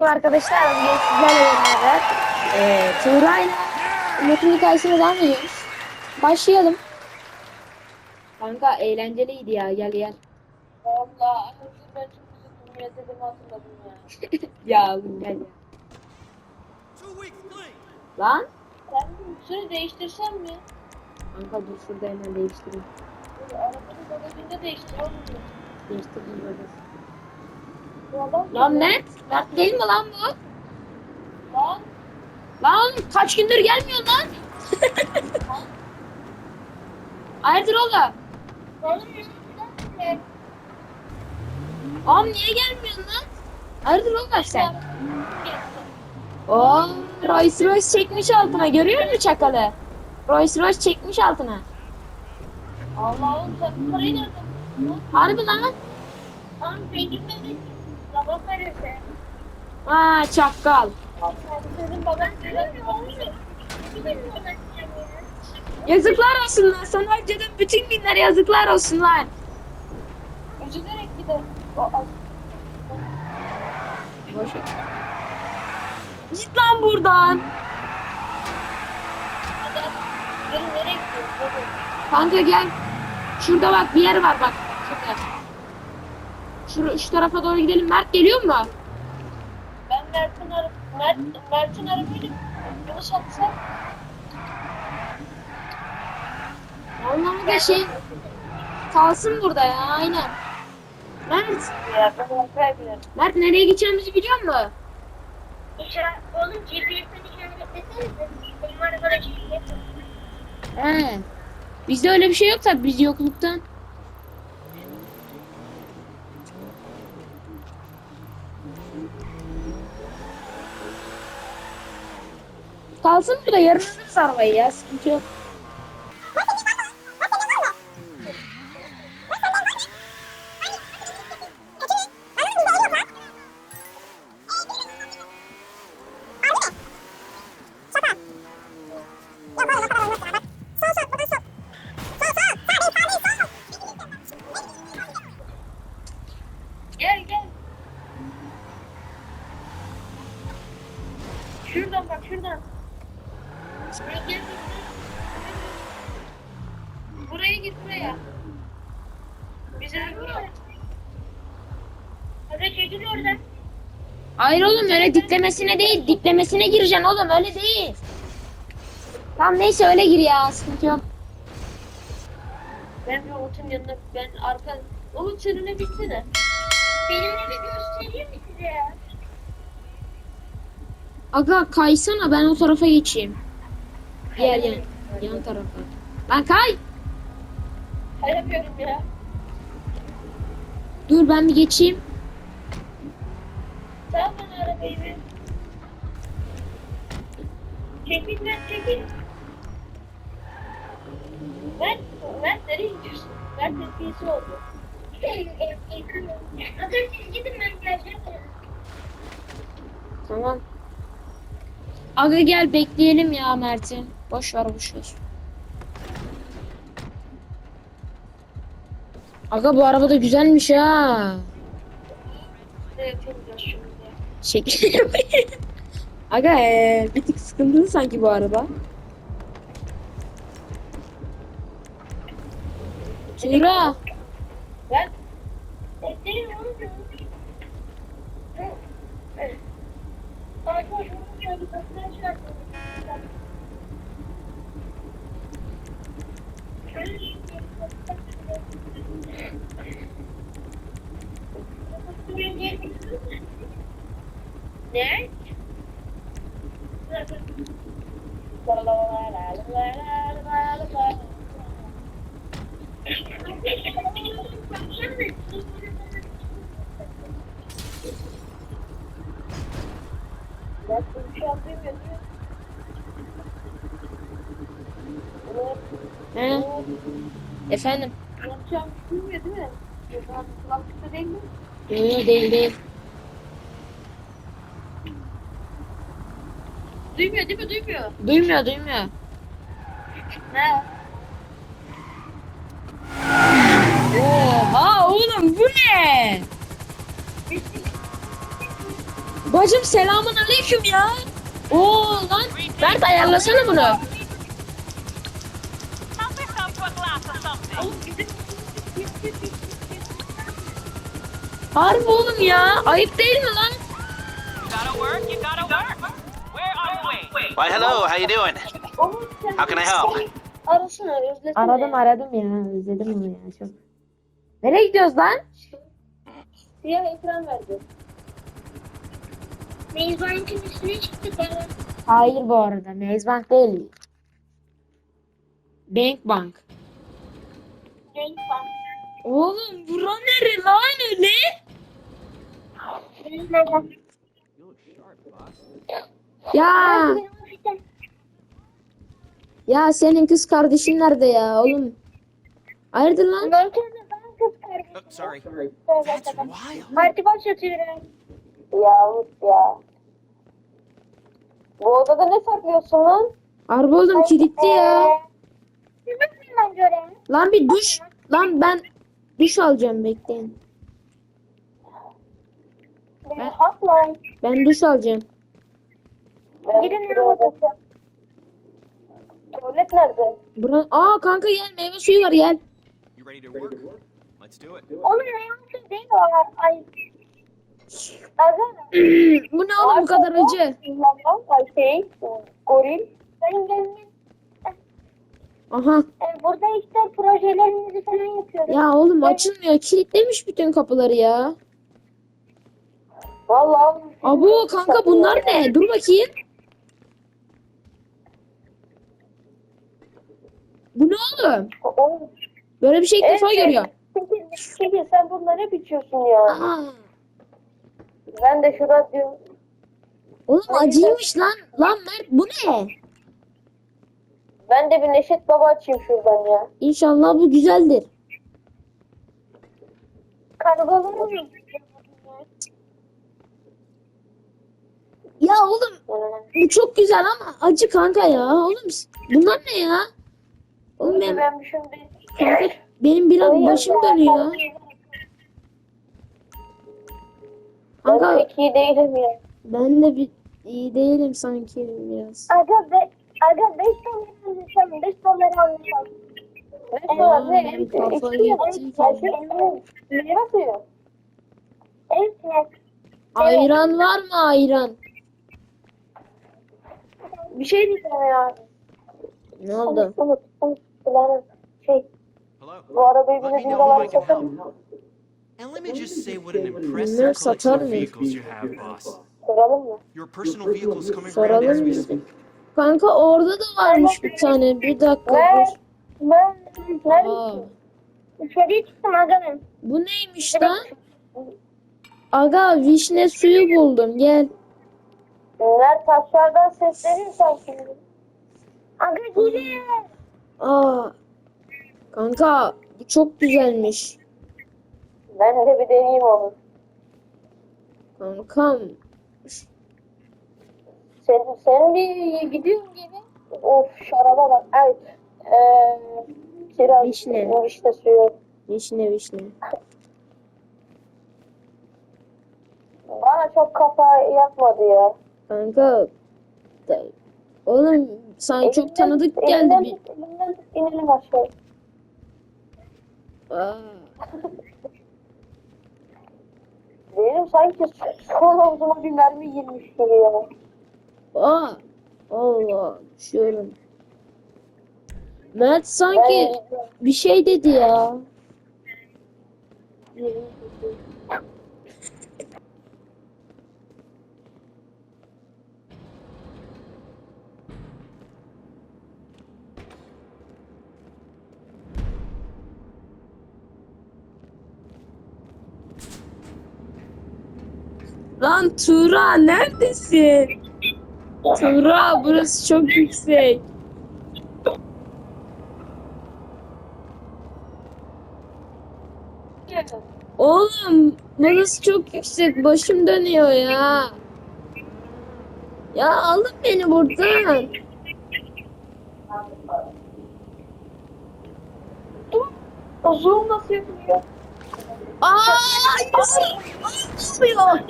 Arkadaşlar bugün sizlerle beraber e, Tuğra'yla Umut'un hikayesine devam ediyoruz. Başlayalım. Kanka eğlenceliydi ya gel gel. Valla ben çok üzüldüm ya dedemi hatırladım ya. Ya oğlum gel ya. Lan. Sen şunu değiştirsen mi? Kanka dur şurada hemen değiştireyim. Arabanın bagajında değiştir oğlum. Değiştireyim böyle. Lan Mert. Mert değil mi lan bu? Lan Lan kaç gündür gelmiyor lan. Hayırdır oğlum? Oğlum yüzünden Oğlum niye gelmiyorsun lan? Hayırdır oğlum sen? Oo, Rolls Royce çekmiş altına görüyor musun çakalı? Rolls Royce çekmiş altına. Allah'ım sen parayı nereden? Harbi lan. Lan zenginlerin Ha çakal. Yazıklar olsun lan. Sana önceden bütün günler yazıklar olsun lan. Üzülerek gider. Aa, Boş. Git lan buradan. Kanka gel. Şurada bak bir yer var bak. Şurada. Şu, şu tarafa doğru gidelim. Mert geliyor mu? Ben Mert'in ara Mert, Mert'in arabayla yanlış atsam Vallahi da şey kalsın burada ya aynen. Mert, ya. Mert nereye gideceğimizi biliyor musun? Oğlum GPS'ini işaretlesenize. Benim arabada GPS. He. Bizde öyle bir şey yok tabii biz yokluktan. Kalsın burada yarın alırız arabayı ya sıkıntı yok. Hayır oğlum öyle diklemesine değil diklemesine gireceksin oğlum öyle değil. Tamam neyse öyle gir ya sıkıntı yok. Ben bir Umut'un yanına ben arka... Umut sen öne binsene. Benimle bir göstereyim mi size ya? Aga kaysana ben o tarafa geçeyim. Gel yan, yan tarafa. Lan kay. Kayamıyorum ya. Dur ben bir geçeyim. Sağ bana arabayı ver. Çekil ben çekil. Ben, ben nereye gidiyorsun? Ben tepkisi oldu. Hazır siz gidin ben geleceğim. Tamam. Aga gel bekleyelim ya Mert'in. Boş ver boş ver. Aga bu araba da güzelmiş ha. Ne yapacağız şimdi? Şekil Aga ee, bir tık sıkıntılı sanki bu araba. Tuğra. Ben Bekleyin oğlum. Ay boş ver. Kapıdan çıkarttım. Ne? Ben bir şey yapayım He, efendim. Yapacağım duymuyor değil mi? Yok, kulaklıkta değil mi? Yok değil değil. Duymuyor değil mi? Duymuyor. Duymuyor duymuyor. Ne? Oha oğlum bu ne? Bacım selamun aleyküm ya. Oo lan Mert ayarlasana bunu. Harbi oğlum ya. Ayıp değil mi lan? Why, hello, how you doing? How can I help? özlesene. Aradım aradım ya. Özledim onu ya çok. Nereye gidiyoruz lan? Siyah ekran verdi. Mezbank'ın üstüne çıktık ya. Hayır bu arada. Mezbank değil. Bank Bank. Genç bank. Oğlum bura nere lan öyle? Ya ya senin kız kardeşin nerede ya oğlum? Hayırdır lan? Ben kız kardeşim. Oh, sorry. That's wild. Parti başlatıyorum. Ya Umut ya. Bu odada ne saklıyorsun lan? Harbi oğlum kilitli ya. Lan bir duş. Lan ben duş alacağım bekleyin. Ben. Ben duş alacağım. Girin ne odası? Tuvalet nerede? Bura... Aa kanka gel meyve suyu var gel. İt. Onun hayatı değil o. Ay. Bu ne oğlum bu kadar acı? Şey, goril. Aha. E, burada işte projelerimizi falan yapıyoruz. Ya oğlum açılmıyor. Kilitlemiş bütün kapıları ya. Vallahi. Abo kanka bunlar ne? Dur bakayım. Bu ne oğlum? Böyle bir şey ilk defa Evet. görüyorum. Peki, peki sen bunları hep içiyorsun ya. Aa, Ben de şu radyo... oğlum acıymış lan. Lan Mert bu ne? Ben de bir Neşet Baba açayım şuradan ya. İnşallah bu güzeldir. Kargalar mı? Ya oğlum bu çok güzel ama acı kanka ya. Oğlum bunlar ne ya? Oğlum benim, Ben bir şimdi... kanka, benim biraz başım dönüyor. Ben Kanka pek iyi değilim ya. ben de bir iyi değilim sanki biraz. Aga be, aga 5 dolar anlayacağım, 5 dolar anlayacağım. Ne var ne? şey, Meyve suyu. Evet, Ayran var mı ayran? Bir şey diyeceğim ya. Ne oldu? Umut, Umut, kulağına şey, bu arabayı bile bin know how dolara I can satar help. mı? And let me just say what an impressive collection of mı? vehicles you have, boss. Soralım mı? Your personal vehicles coming Soralım around as we speak. Kanka orada da varmış bir tane. Bir dakika Ne? dur. ben, ben içeriye çıktım aganım. bu neymiş lan? Aga vişne suyu buldum gel. Mert aşağıdan seslenirsen şimdi. Aga gidin. Aa. Kanka bu çok güzelmiş. Ben de bir deneyeyim onu. Kankam. Sen, sen bir gidiyorsun gibi. Of şaraba bak. Evet. Ee, kiraz. Vişne. Vişne suyu. Vişne vişne. Bana çok kafa yakmadı ya. Kanka. Oğlum sana çok tanıdık geldi. Elimden, Bir... elimden tut, inelim aşağı. Aa. Benim sanki son omzuma bir mermi girmiş gibi ya. Aa. Allah. Düşüyorum. Mert sanki Ben bir şey dedi ya. Lan Tuğra neredesin? Tuğra burası çok yüksek. Oğlum burası çok yüksek. Başım dönüyor ya. Ya alın beni buradan. O zoom nasıl yapılıyor? Aa, Yusuf. Ay,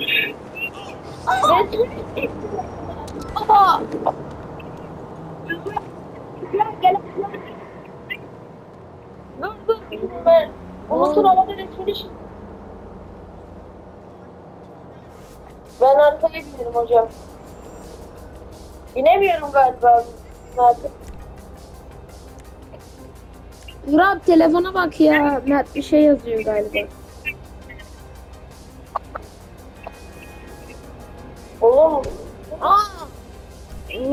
gel. Dur dur. Ben Umut'un arada resmini çiz- Ben arkaya gidiyorum hocam. İnemiyorum galiba. Dur abi telefona bak ya. Mert bir şey yazıyor galiba. Oğlum. Aa!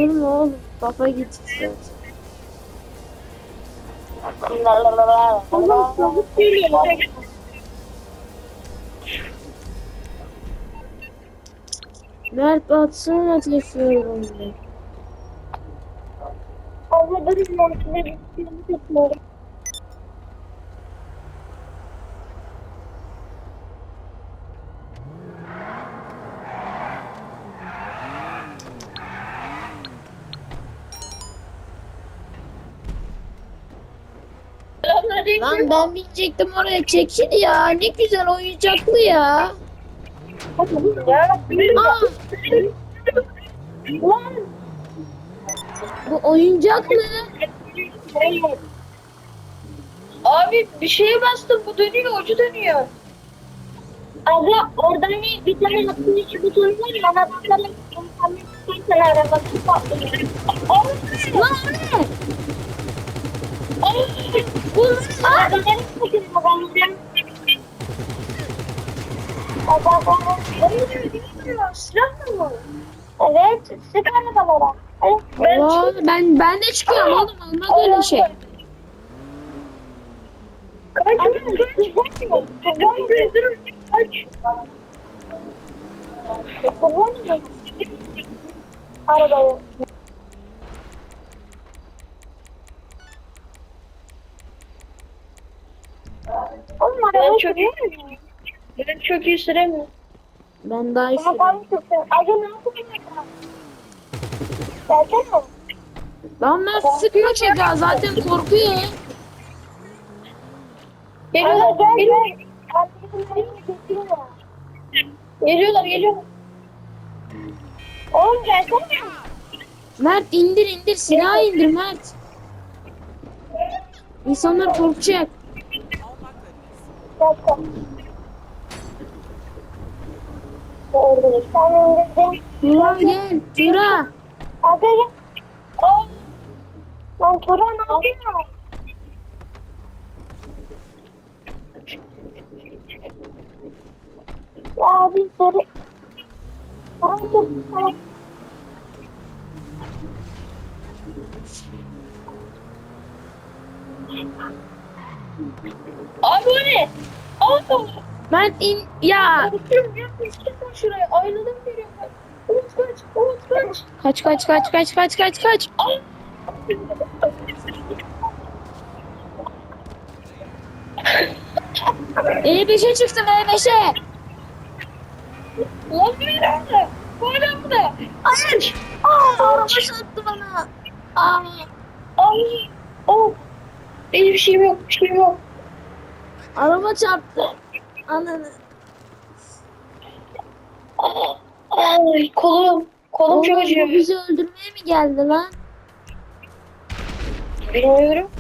Mu oğlum? Kafa gitti. Oğlum çabuk geliyor. Mert batsana taşıyorum ben. Abla benim montuna gittiğimi tutmuyorum. Lan ben binecektim oraya çekil ya. Ne güzel oyuncaklı ya. Aa, bu oyuncaklı. Abi bir şeye bastım bu dönüyor ucu dönüyor. Abla oradan bir, bir tane hakkın içi butonu var ya bana bakalım. Tane arabası patlıyor. Lan o ne? Bunlar. Ben nereye bakıyorum babamdan? Baba Silah mı? Evet, sık arabalara. Evet, ben Allah, ben ben de çıkıyorum oğlum olmaz öyle şey. Kaç, kaç, kaç, kaç. Kaç. Arabayı. Oğlum ben çok iyi Ben çok iyi süremiyorum. Ben daha iyi Ama sürüyorum. ben çok. Aga ne yapayım? Gelsene. Lan Mert sıkma çocuğa zaten korkuyor. Geliyorlar, geliyorlar. Geliyorlar, geliyorlar. Oğlum gelsene. Mert indir indir silah indir Mert. İnsanlar korkacak. Dakika. Orada bir tane indirdim. Turan gel. Tura. Aga gel. Aa. Lan Turan. Tamam dur. Abi o ne? Abi. Mert in. Ya. Ya. Çıkma şuraya. Aynadan görüyorum. Umut kaç. Umut kaç. Kaç kaç kaç kaç kaç kaç kaç. Ay. E5'e çıktım E5'e. Lan bir nerede? Hala burada. Hayır. Aa, araba çarptı bana. Aa. Ay. Oh. Benim bir şeyim yok. Bir şeyim yok. Araba çarptı. Ananı. Ay kolum. Kolum çok Oğlum bu acıyor. bizi öldürmeye mi geldi lan? Bilmiyorum.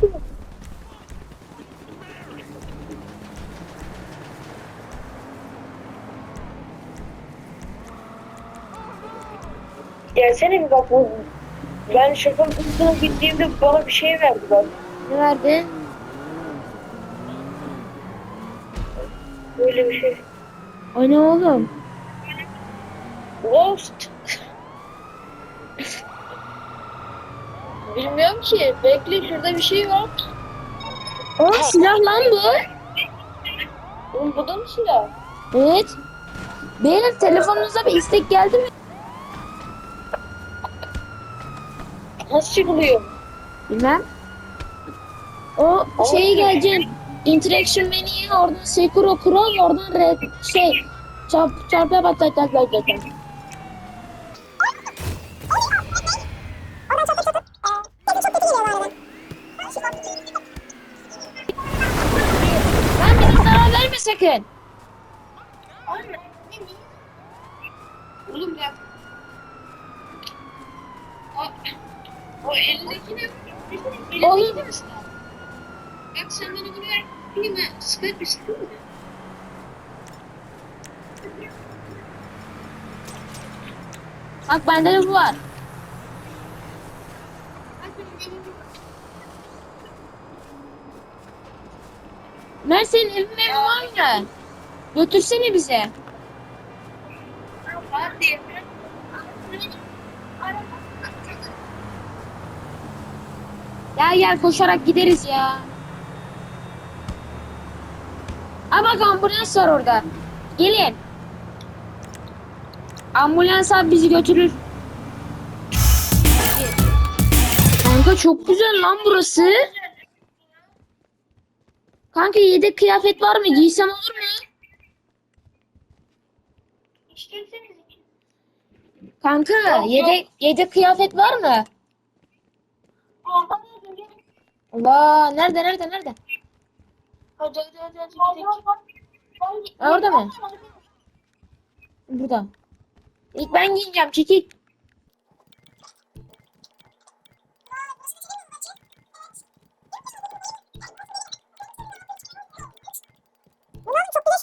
Gelsene bir bak bu. Ben şaka kutusuna gittiğimde bana bir şey verdi bak. Ne verdi? Böyle bir şey. O ne oğlum? Ghost. Bilmiyorum ki. Bekle şurada bir şey var. O silah lan bu. Oğlum bu da mı silah? Evet. Beyler telefonunuza bir istek geldi mi? Nasıl çıkılıyor? Bilmem. O şeye geleceksin. Interaction menüye oradan Sekiro Pro oradan red şey çarp çarpıya bak tak tak tak tak. daha verme sakın. Oğlum ya elindeki ne? Elindeki Oğlum. ne mesela? Bak sen bana bunu ver. Değil mi? Sıkar bir sıkar mı? Bak bende de bu var. Mert senin evin evi var mı? Götürsene bize. Gel gel koşarak gideriz ya. Bak ambulans var orada. Gelin. Ambulans abi bizi götürür. Kanka çok güzel lan burası. Kanka yedek kıyafet var mı? Giysem olur mu? Kanka yedek, yedek kıyafet var mı? Allah nerede nerede nerede? Orada mı? Burada. İlk ben giyeceğim çekil. Güzel.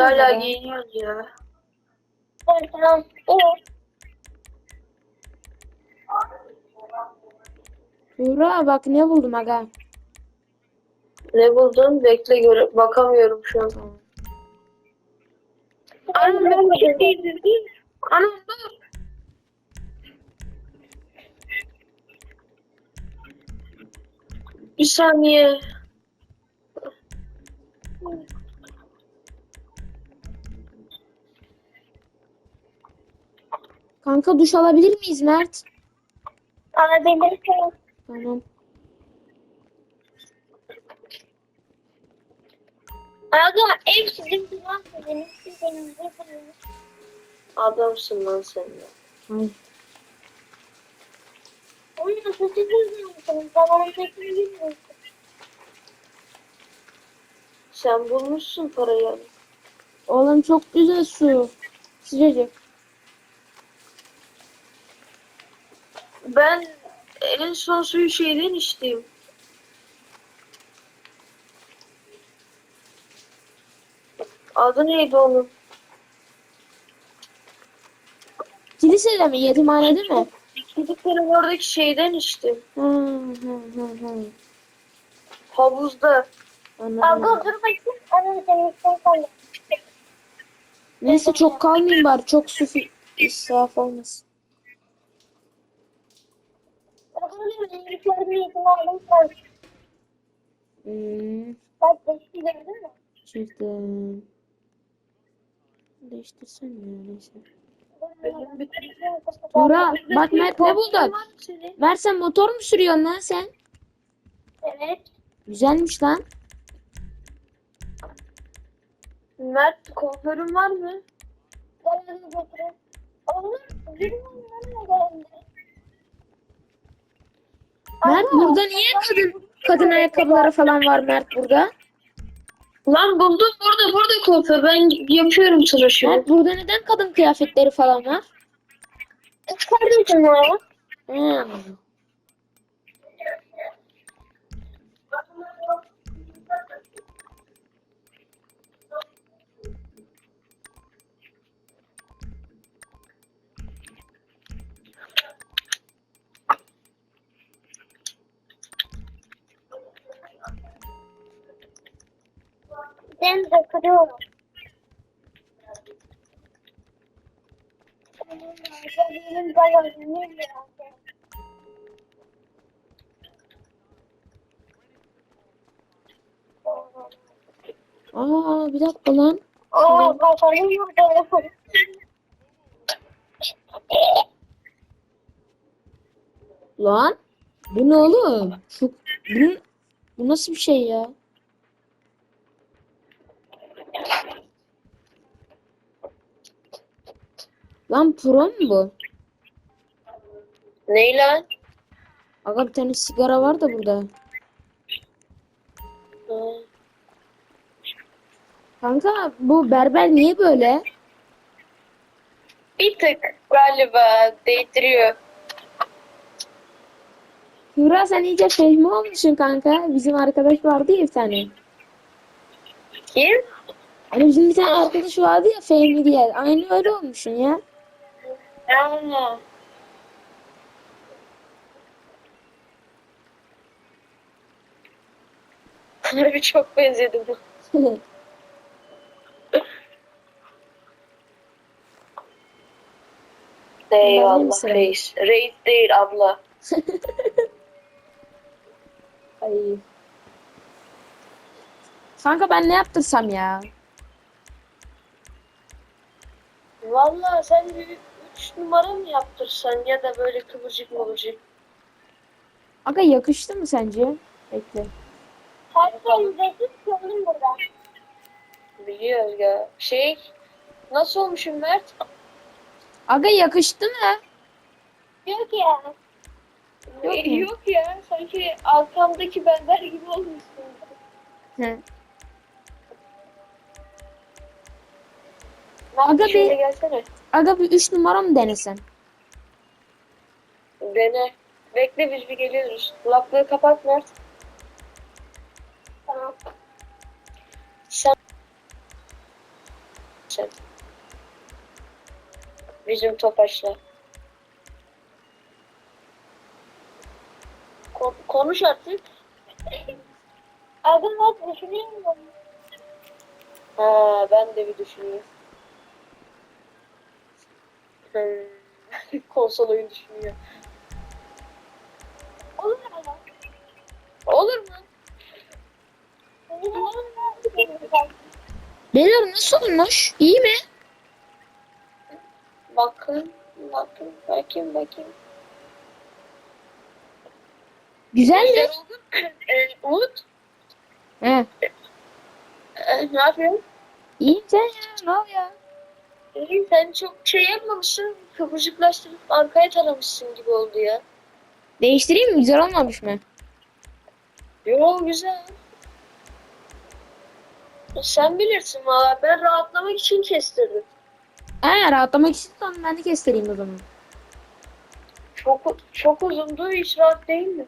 Hala giyiniyoruz ya. Tamam. Şura bak ne buldum aga. Ne buldun? Bekle göre bakamıyorum şu an. Anam ben şey. Anam dur. Bir saniye. Kanka duş alabilir miyiz Mert? Alabilirsin. Tamam. Aga ev sizin güzel benim benim benim. Adamsın lan sen ya. Ay. Oyunu kötü bilmiyorsunuz. Ben onu bilmiyorum. Sen bulmuşsun parayı. Oğlum çok güzel su. Sıcacık. Ben en son suyu şeyden içtim. Adı neydi onun? Kilisede mi? Yetimhanede mi? Çocukların oradaki şeyden içtim. Hı hı hı hı. Havuzda. Anladım. Aga dur bakayım. Anam senin için kaldı. Neyse çok kalmayayım bari. Çok su fi- israf olmasın. Aga benim yürüyüşlerimi eğitim aldım. kaldı. Hmm, Bak geçti gördün mü? çirkin. Değiştirsen ya neyse. Buğra bak Mert ne buldun? Mert sen motor mu sürüyorsun lan sen? Evet. Güzelmiş lan. Mert kuaförün var mı? Oğlum bilmiyorum nereye geldi. Mert burada niye kadın kadın ayakkabıları falan var Mert burada? Lan buldum burada burada kuaför. Ben yapıyorum tıraşını. Mert burada neden kadın kıyafetleri falan var? Kardeşim var. Hmm. De kırıyorum. Benim bayağı. Aa bir dakika lan. Aa kafayı vurdu. Lan. Bu ne oğlum? Şu, bu, bu nasıl bir şey ya? Lan pro mu bu? Ney lan? Aga bir tane sigara var da burada. Hı. Kanka bu berber niye böyle? Bir tık galiba değdiriyor. Hura sen iyice Fehmi olmuşsun kanka. Bizim arkadaş vardı ya bir tane. Kim? Hani bizim bir tane arkadaş vardı ya Fehmi diye. Aynı öyle olmuşsun ya. Aa. Harbi çok benzedim. Eyvallah misin? reis. Reis değil abla. Ay. Kanka ben ne yaptırsam ya? Vallahi sen bir üç numara mı yaptırsan ya da böyle kıvırcık mıvırcık. Aga yakıştı mı sence? Bekle. Herkes ücretsiz sorun burada. Biliyoruz ya. Şey nasıl olmuşum Mert? Aga yakıştı mı? Ki ya. Yok Yok, mu? yok ya sanki arkamdaki benler gibi olmuşsun. He. Aga şöyle bir- gelsene. Aga bir 3 numara mı denesen? Dene. Bekle biz bir geliyoruz. Kulaklığı kapat Mert. Sen. Sen. Bizim topaçla. Ko- konuş artık. Adım var düşüneyim mi? Ha, ben de bir düşüneyim. Hmm. Konsol oyun düşünüyor. Olur mu? Olur mu? Beyler nasıl olmuş? İyi mi? Bakın, bakın, bakayım, bakayım. Güzel mi? Ee, Umut, He. e, ne yapıyorsun? İyiyim sen ya. Ne oluyor? İyi, sen çok şey yapmamışsın. Kıvırcıklaştırıp arkaya taramışsın gibi oldu ya. Değiştireyim mi? Güzel olmamış mı? Yo güzel. Sen bilirsin valla. Ben rahatlamak için kestirdim. He rahatlamak istiyorsan ben de kestireyim o zaman. Çok çok uzundu. Hiç rahat değil mi?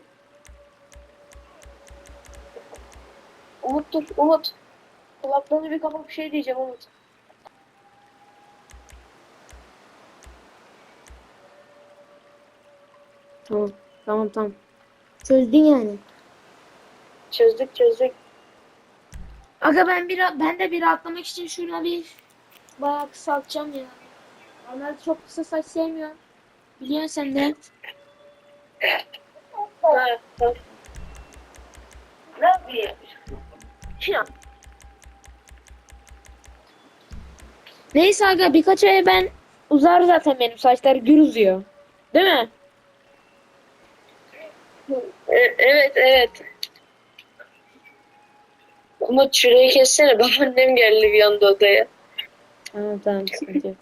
Umut dur. Umut. Kulaklarını bir kapat bir şey diyeceğim Umut. Tamam. Tamam tamam. Çözdün yani. Çözdük çözdük. Aga ben bir ben de bir rahatlamak için şuna bir bayağı kısaltacağım ya. Onlar çok kısa saç sevmiyorum. Biliyorsun sen de. Ne yapayım? Neyse aga birkaç aya ben uzar zaten benim saçlar gür uzuyor. Değil mi? E, evet evet. Umut şurayı kessene. Babaannem geldi bir anda odaya. Tamam tamam sıkıntı yok.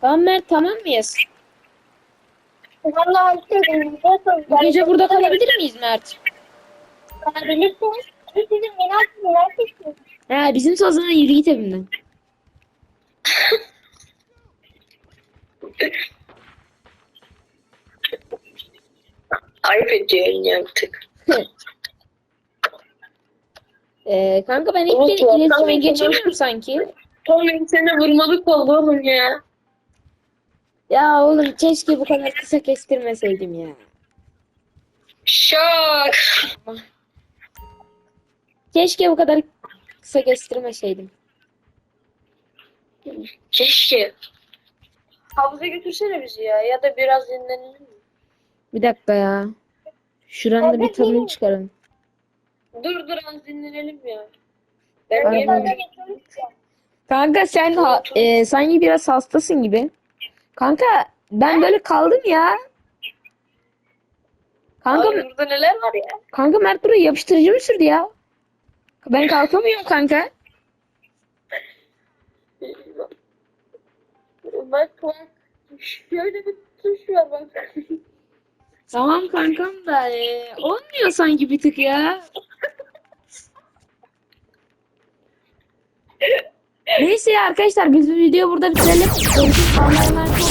Tamam Mert tamam mıyız? Vallahi istedim. Bu gece burada kalabilir miyiz Mert? Kalabilirsiniz. Siz sizin minat minat He bizim zaman yürü git evimden. Ayıp ediyorsun yaptık. Ee, kanka ben ilk tuhaf. iletişime geçemiyorum sanki. Tom seni vurmalık oldu oğlum ya. Ya oğlum keşke bu kadar kısa kestirmeseydim ya. Şok. Keşke bu kadar kısa kestirmeseydim. Keşke. Havuza götürsene bizi ya. Ya da biraz dinlenelim. Bir dakika ya. Şuranın da bir tadını çıkarın. Dur dur az dinlenelim ya. Ben Aynen. yemeğe Kanka sen ha, e, sanki biraz hastasın gibi. Kanka ben böyle kaldım ya. Kanka Abi burada neler var ya? kanka Mert buraya yapıştırıcı mı sürdü ya? Ben kalkamıyorum kanka. Bak bak. Şöyle bir tuş var bak. Tamam kankam da e, olmuyor sanki bir tık ya. Neyse ya arkadaşlar biz bu videoyu burada bitirelim. Görüşürüz. Allah'a emanet olun.